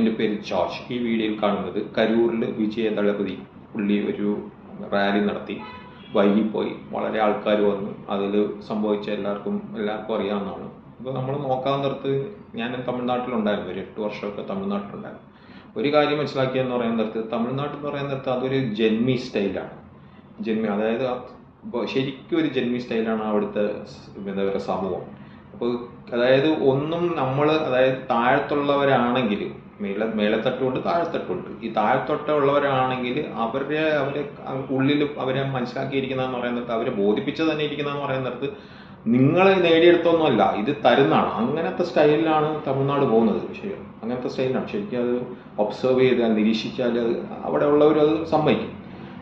എന്റെ പേര് ജോർജ്. ഈ വീഡിയോയിൽ കാണുന്നത് കരൂരിൽ വിജയ ദളപതി പുള്ളി ഒരു റാലി നടത്തി. വൈകിപ്പോയി വളരെ ആൾക്കാർ വന്നു. അതിൽ സംഭവിച്ച എല്ലാവർക്കും എല്ലാവർക്കും അറിയാവുന്നതാണ്. അപ്പോൾ നമ്മൾ നോക്കാൻ നിർത്ത് ഞാൻ തമിഴ്നാട്ടിലുണ്ടായിരുന്നു. ഒരു എട്ട് വർഷമൊക്കെ തമിഴ്നാട്ടിലുണ്ടായിരുന്നു. ഒരു കാര്യം മനസ്സിലാക്കിയെന്ന് പറയാൻ നിർത്ത്. തമിഴ്നാട്ടിൽ പറയാൻ നിർത്ത് അതൊരു ജന്മി സ്റ്റൈലാണ്. ജന്മി അതായത് ശരിക്കും ഒരു ജന്മി സ്റ്റൈലാണ് അവിടുത്തെ എന്താ പറയുക സമൂഹം. അപ്പോൾ അതായത് ഒന്നും നമ്മൾ അതായത് താഴത്തുള്ളവരാണെങ്കിൽ മേള മേലത്തട്ടുണ്ട് താഴത്തട്ടുമുണ്ട് ഈ താഴത്തൊട്ടുള്ളവരാണെങ്കിൽ അവരുടെ അവരെ ഉള്ളിൽ അവരെ മനസ്സിലാക്കിയിരിക്കുന്നതെന്ന് പറയുന്നിടത്ത് അവരെ ബോധിപ്പിച്ച് തന്നെ ഇരിക്കുന്നതെന്ന് പറയുന്നിടത്ത് നിങ്ങൾ നേടിയെടുത്തൊന്നുമല്ല ഇത് തരുന്നതാണ്. അങ്ങനത്തെ സ്റ്റൈലിലാണ് തമിഴ്നാട് പോകുന്നത് ശരി അങ്ങനത്തെ സ്റ്റൈലിലാണ്. ശരിക്കും അത് ഒബ്സർവ് ചെയ്താൽ നിരീക്ഷിച്ചാൽ അത് അവിടെ ഉള്ളവർ അത് സമ്മതിക്കും.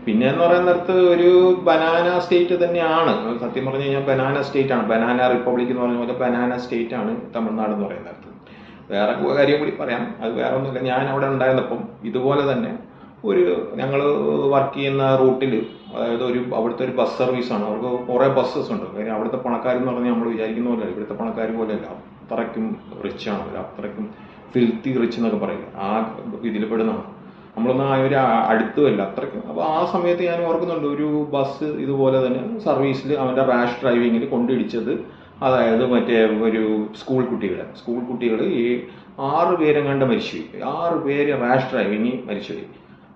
പിന്നെ എന്ന് പറയുന്നിടത്ത് ഒരു ബനാന സ്റ്റേറ്റ് തന്നെയാണ്. സത്യം പറഞ്ഞു കഴിഞ്ഞാൽ ബനാന സ്റ്റേറ്റ് ആണ്. ബനാന റിപ്പബ്ലിക് എന്ന് പറഞ്ഞ പോലെ ബനാന സ്റ്റേറ്റ് ആണ് തമിഴ്നാട് എന്ന് പറയുന്നിടത്ത്. വേറെ കാര്യം കൂടി പറയാം. അത് വേറെ ഒന്നുമില്ല. ഞാൻ അവിടെ ഉണ്ടായിരുന്നപ്പം ഇതുപോലെ തന്നെ ഒരു ഞങ്ങൾ വർക്ക് ചെയ്യുന്ന റൂട്ടിൽ അതായത് ഒരു അവിടുത്തെ ഒരു ബസ് സർവീസാണ് അവർക്ക് കുറേ ബസ്സസ് ഉണ്ട്. കാര്യം അവിടുത്തെ പണക്കാരെന്ന് പറഞ്ഞാൽ നമ്മൾ വിചാരിക്കുന്ന പോലെ ഇവിടുത്തെ പണക്കാർ പോലെയല്ല. അത്രയ്ക്കും റിച്ച് ആണ്. അവർ അത്രയ്ക്കും ഫിൽത്തി റിച്ച് എന്നൊക്കെ പറയില്ല ആ ഇതിൽ പെടുന്നതാണ്. നമ്മളൊന്നും ആ ഒരു അടുത്തുമല്ല അത്രയ്ക്കും. അപ്പോൾ ആ സമയത്ത് ഞാൻ ഓർക്കുന്നുണ്ട്. ഒരു ബസ് ഇതുപോലെ തന്നെ സർവീസിൽ അവന്റെ റാഷ് ഡ്രൈവിങ്ങിൽ കൊണ്ടിടിച്ചത് അതായത് മറ്റേ ഒരു സ്കൂൾ കുട്ടികൾ സ്കൂൾ കുട്ടികൾ ഈ ആറ് പേരും കണ്ട് മരിച്ചുപോയി. ആറ് പേര് റാഷ് ഇനി മരിച്ചുപോയി.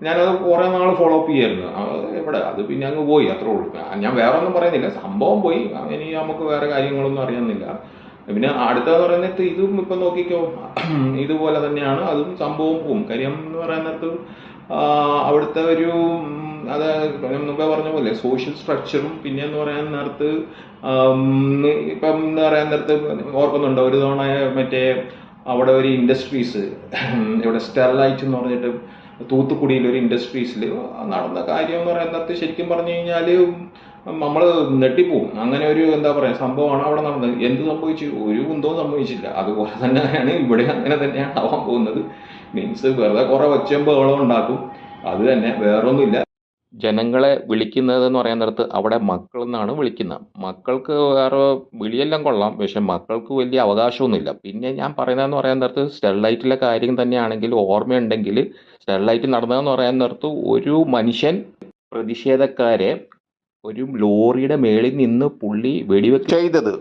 ഞാനത് കുറേ നാൾ ഫോളോ അപ്പ് ചെയ്യായിരുന്നു എവിടെ? അത് പിന്നെ അങ്ങ് പോയി അത്രേ ഉള്ളൂ. ഞാൻ വേറെ ഒന്നും പറയുന്നില്ല. സംഭവം പോയി. ഇനി നമുക്ക് വേറെ കാര്യങ്ങളൊന്നും അറിയുന്നില്ല പിന്നെ അടുത്തതെന്ന് പറയുന്നത് ഇതും ഇപ്പം നോക്കിക്കോ. ഇതുപോലെ തന്നെയാണ്. അതും സംഭവം പോവും. കാര്യം എന്ന് പറയുന്നത് അവിടുത്തെ ഒരു അത് ഞാൻ മുമ്പേ പറഞ്ഞ പോലെ സോഷ്യൽ സ്ട്രക്ചറും പിന്നെ എന്ന് പറയാൻ നേരത്ത് ഇപ്പം എന്താ പറയാൻ നേരത്ത് ഓർക്കുന്നുണ്ടോ? ഒരു തവണ മറ്റേ അവിടെ ഒരു ഇൻഡസ്ട്രീസ് ഇവിടെ സ്റ്റെർലൈറ്റ് എന്ന് പറഞ്ഞിട്ട് തൂത്തുക്കുടിയിൽ ഒരു ഇൻഡസ്ട്രീസിൽ നടന്ന കാര്യം എന്ന് പറയുന്നത് ശരിക്കും പറഞ്ഞു കഴിഞ്ഞാൽ നമ്മൾ നെട്ടിപ്പോവും അങ്ങനെ ഒരു എന്താ പറയുക സംഭവമാണ് അവിടെ നടന്നത്. എന്ത് സംഭവിച്ചു? ഒരു കുന്തവും സംഭവിച്ചില്ല. അതുപോലെ തന്നെയാണ് ഇവിടെ അങ്ങനെ തന്നെയാണ് ആവാൻ പോകുന്നത്. മീൻസ് വെറുതെ കുറേ ഒച്ചമ്പകളും ഉണ്ടാക്കും. അത് തന്നെ വേറൊന്നുമില്ല. ജനങ്ങളെ വിളിക്കുന്നത് എന്ന് പറയാൻ നേരത്ത് അവിടെ മക്കൾ എന്നാണ് വിളിക്കുന്നത്. മക്കൾക്ക് വേറെ വിളിയെല്ലാം കൊള്ളാം. പക്ഷെ മക്കൾക്ക് വലിയ അവകാശമൊന്നുമില്ല. പിന്നെ ഞാൻ പറയുന്നതെന്ന് പറയാൻ നേരത്ത് സ്റ്റെർലൈറ്റിലെ കാര്യം തന്നെയാണെങ്കിൽ ഓർമ്മയുണ്ടെങ്കിൽ സ്റ്റെർലൈറ്റ് നടന്നതെന്ന് പറയാൻ നേരത്ത് ഒരു മനുഷ്യൻ പ്രതിഷേധക്കാരെ ഒരു ലോറിയുടെ മേളിൽ നിന്ന് പുള്ളി വെടിവെക്ക് ചെയ്തത്.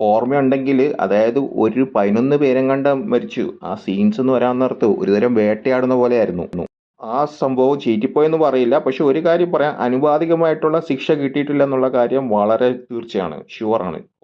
ഓർമ്മയുണ്ടെങ്കിൽ അതായത് ഒരു പതിനൊന്ന് പേരും കണ്ട മരിച്ചു. ആ സീൻസ് എന്ന് വരാൻ നേരത്ത് ഒരുതരം വേട്ടയാടുന്ന പോലെയായിരുന്നു. ആ സംഭവം ചീറ്റിപ്പോയെന്ന് പറയില്ല. പക്ഷെ ഒരു കാര്യം പറയാം. അനുവാദികമായിട്ടുള്ള ശിക്ഷ കിട്ടിയിട്ടില്ല എന്നുള്ള കാര്യം വളരെ തീർച്ചയാണ്. ഷുവറാണ്